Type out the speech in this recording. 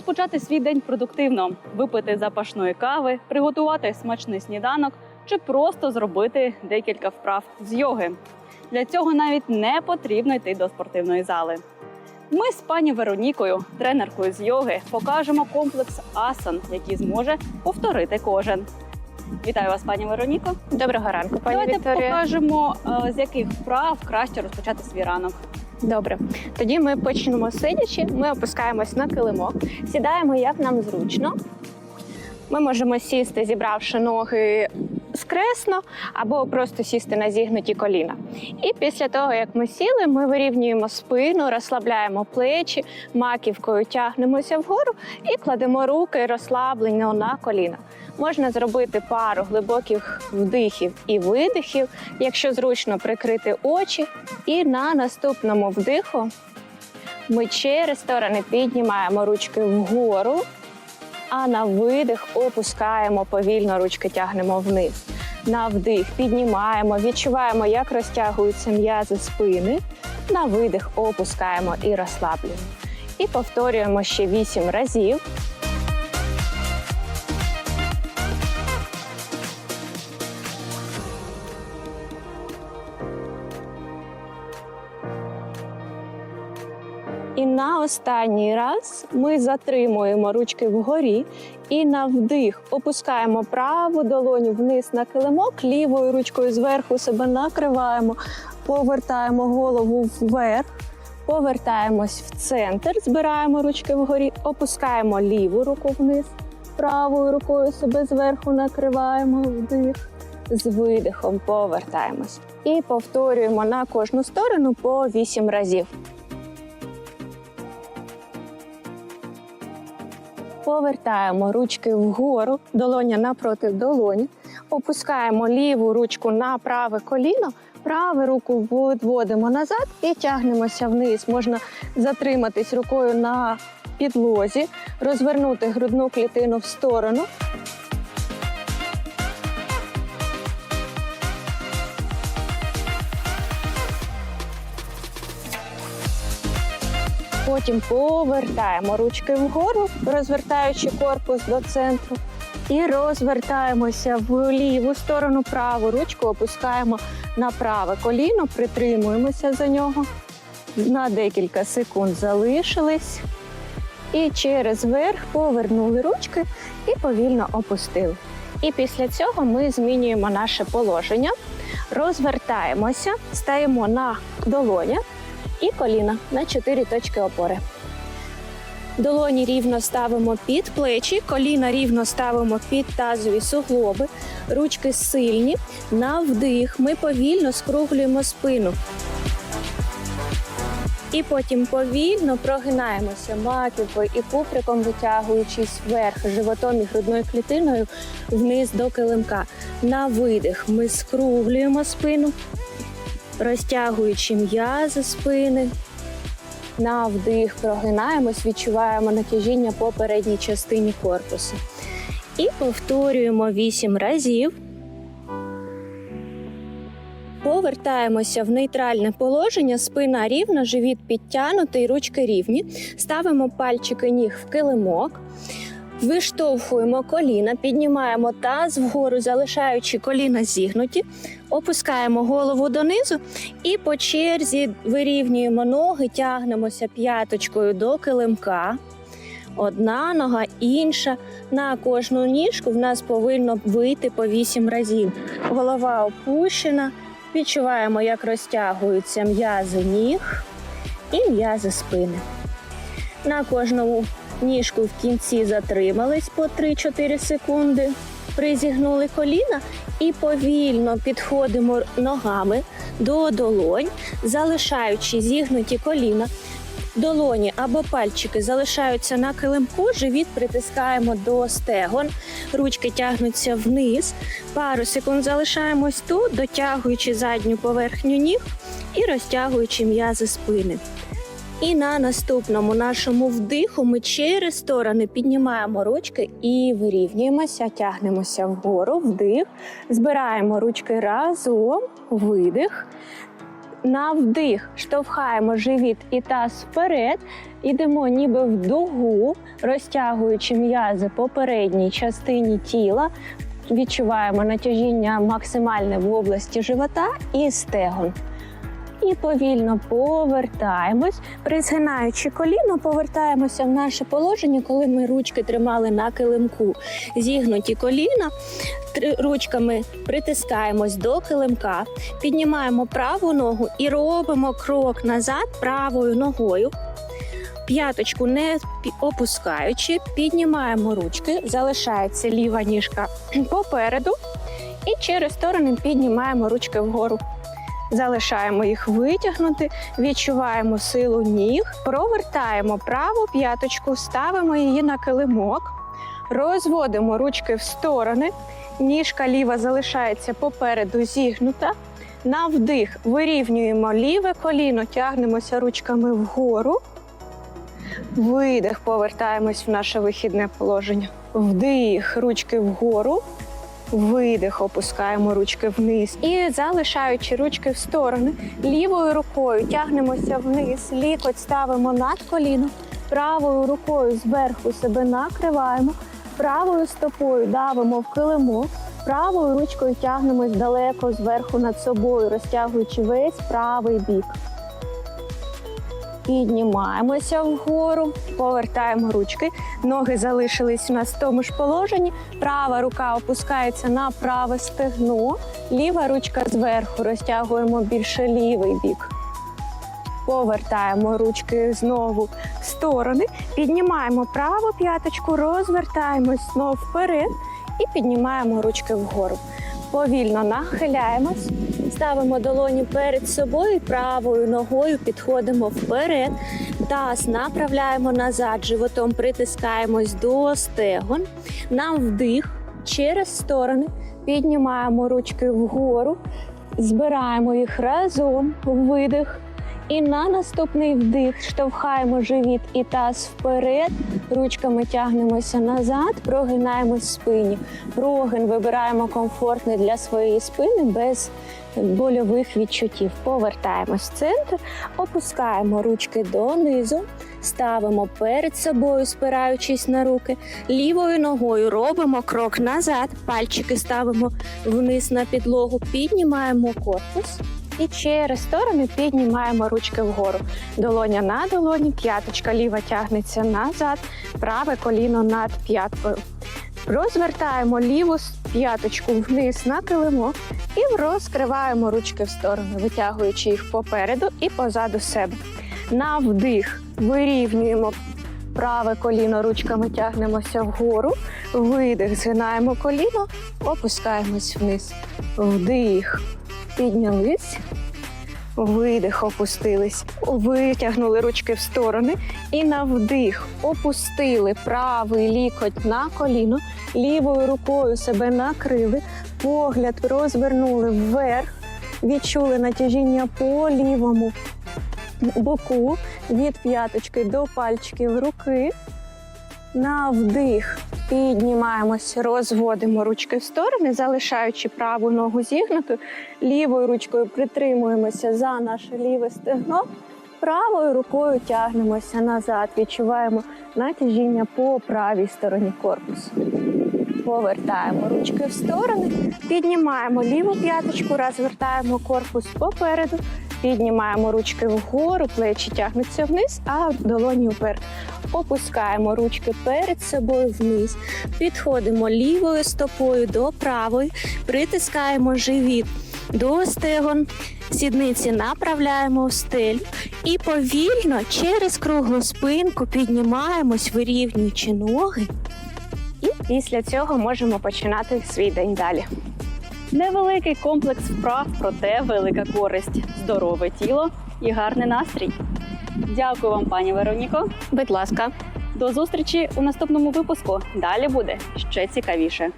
розпочати свій день продуктивно, випити запашної кави, приготувати смачний сніданок чи просто зробити декілька вправ з йоги. Для цього навіть не потрібно йти до спортивної зали. Ми з пані Веронікою, тренеркою з йоги, покажемо комплекс асан, який зможе повторити кожен. Вітаю вас, пані Вероніко. Доброго ранку, пані Давайте Вікторія. покажемо, е, з яких вправ краще розпочати свій ранок. Добре. Тоді ми почнемо сидячи. Ми опускаємось на килимок, сідаємо як нам зручно. Ми можемо сісти, зібравши ноги скресно, або просто сісти на зігнуті коліна. І після того, як ми сіли, ми вирівнюємо спину, розслабляємо плечі, маківкою тягнемося вгору і кладемо руки розслаблено на коліна. Можна зробити пару глибоких вдихів і видихів, якщо зручно прикрити очі. І на наступному вдиху ми через сторони піднімаємо ручки вгору, а на видих опускаємо повільно ручки тягнемо вниз. На вдих піднімаємо, відчуваємо, як розтягуються м'язи спини. На видих опускаємо і розслаблюємо. І повторюємо ще 8 разів. І на останній раз ми затримуємо ручки вгорі і на вдих опускаємо праву долоню вниз на килимок, лівою ручкою зверху себе накриваємо, повертаємо голову вверх, повертаємось в центр, збираємо ручки вгорі, опускаємо ліву руку вниз, правою рукою себе зверху накриваємо вдих. З видихом повертаємось. І повторюємо на кожну сторону по 8 разів. Повертаємо ручки вгору, долоня напроти долоні. Опускаємо ліву ручку на праве коліно, праву руку відводимо назад і тягнемося вниз. Можна затриматись рукою на підлозі, розвернути грудну клітину в сторону. Потім повертаємо ручки вгору, розвертаючи корпус до центру. І розвертаємося в ліву сторону, праву ручку опускаємо на праве коліно, притримуємося за нього. На декілька секунд залишились. І через верх повернули ручки і повільно опустили. І після цього ми змінюємо наше положення, розвертаємося, стаємо на долоня і коліна на 4 точки опори. Долоні рівно ставимо під плечі, коліна рівно ставимо під тазові суглоби, ручки сильні. На вдих ми повільно скруглюємо спину. І потім повільно прогинаємося маківкою і куприком витягуючись вверх животом і грудною клітиною вниз до килимка. На видих ми скруглюємо спину, розтягуючи м'язи спини. На вдих прогинаємось, відчуваємо натяжіння по передній частині корпусу. І повторюємо 8 разів. Повертаємося в нейтральне положення, спина рівна, живіт підтягнутий, ручки рівні. Ставимо пальчики ніг в килимок. Виштовхуємо коліна, піднімаємо таз вгору, залишаючи коліна зігнуті, опускаємо голову донизу і по черзі вирівнюємо ноги, тягнемося п'яточкою до килимка. Одна нога, інша. На кожну ніжку в нас повинно вийти по 8 разів. Голова опущена. Відчуваємо, як розтягуються м'язи ніг і м'язи спини. На кожному ніжку в кінці затримались по 3-4 секунди, призігнули коліна і повільно підходимо ногами до долонь, залишаючи зігнуті коліна. Долоні або пальчики залишаються на килимку, живіт притискаємо до стегон, ручки тягнуться вниз. Пару секунд залишаємось тут, дотягуючи задню поверхню ніг і розтягуючи м'язи спини. І на наступному нашому вдиху ми через сторони піднімаємо ручки і вирівнюємося, тягнемося вгору, вдих, збираємо ручки разом, видих. На вдих штовхаємо живіт і таз вперед. Ідемо ніби в дугу, розтягуючи м'язи по передній частині тіла. Відчуваємо натяжіння максимальне в області живота і стегон. І повільно повертаємось, призгинаючи коліно, повертаємося в наше положення, коли ми ручки тримали на килимку. Зігнуті коліна, ручками притискаємось до килимка, піднімаємо праву ногу і робимо крок назад правою ногою. П'яточку не опускаючи, піднімаємо ручки, залишається ліва ніжка попереду, і через сторони піднімаємо ручки вгору. Залишаємо їх витягнути, відчуваємо силу ніг, провертаємо праву п'яточку, ставимо її на килимок, розводимо ручки в сторони, ніжка ліва залишається попереду зігнута. На вдих вирівнюємо ліве коліно, тягнемося ручками вгору. Видих, повертаємось в наше вихідне положення. Вдих, ручки вгору. Видих, опускаємо ручки вниз і залишаючи ручки в сторони, лівою рукою тягнемося вниз, лікоть ставимо над коліно, правою рукою зверху себе накриваємо, правою стопою давимо в килимок, правою ручкою тягнемось далеко зверху над собою, розтягуючи весь правий бік. Піднімаємося вгору, повертаємо ручки. Ноги залишились у нас в тому ж положенні. Права рука опускається на праве стегно, ліва ручка зверху розтягуємо більше лівий бік. Повертаємо ручки знову в сторони, піднімаємо праву п'яточку, розвертаємось знову вперед і піднімаємо ручки вгору. Повільно нахиляємось, ставимо долоні перед собою, правою ногою підходимо вперед. Таз направляємо назад, животом притискаємось до стегон. Нам вдих через сторони, піднімаємо ручки вгору, збираємо їх разом, видих. І на наступний вдих штовхаємо живіт і таз вперед, ручками тягнемося назад, прогинаємось в спині. Прогин вибираємо комфортний для своєї спини без больових відчуттів. Повертаємось в центр, опускаємо ручки донизу, ставимо перед собою, спираючись на руки. Лівою ногою робимо крок назад, пальчики ставимо вниз на підлогу, піднімаємо корпус. І через сторони піднімаємо ручки вгору. Долоня на долоні, п'яточка ліва тягнеться назад, праве коліно над п'яткою. Розвертаємо ліву п'яточку вниз на килимок і розкриваємо ручки в сторони, витягуючи їх попереду і позаду себе. На вдих вирівнюємо праве коліно, ручками тягнемося вгору, видих, згинаємо коліно, опускаємось вниз. Вдих, піднялись. Видих, опустились, витягнули ручки в сторони і на вдих опустили правий лікоть на коліно, лівою рукою себе накрили, погляд розвернули вверх, відчули натяжіння по лівому боку від п'яточки до пальчиків руки. На вдих піднімаємось, розводимо ручки в сторони, залишаючи праву ногу зігнутою. Лівою ручкою притримуємося за наше ліве стегно, правою рукою тягнемося назад. Відчуваємо натяжіння по правій стороні корпусу. Повертаємо ручки в сторони, піднімаємо ліву п'яточку, розвертаємо корпус попереду, піднімаємо ручки вгору, плечі тягнуться вниз, а долоні вперед. Опускаємо ручки перед собою вниз, підходимо лівою стопою до правої, притискаємо живіт до стегон, сідниці направляємо в стелю і повільно через круглу спинку піднімаємось, вирівнюючи ноги. І після цього можемо починати свій день далі. Невеликий комплекс вправ, проте велика користь, здорове тіло і гарний настрій. Дякую вам, пані Вероніко. Будь ласка. До зустрічі у наступному випуску. Далі буде ще цікавіше.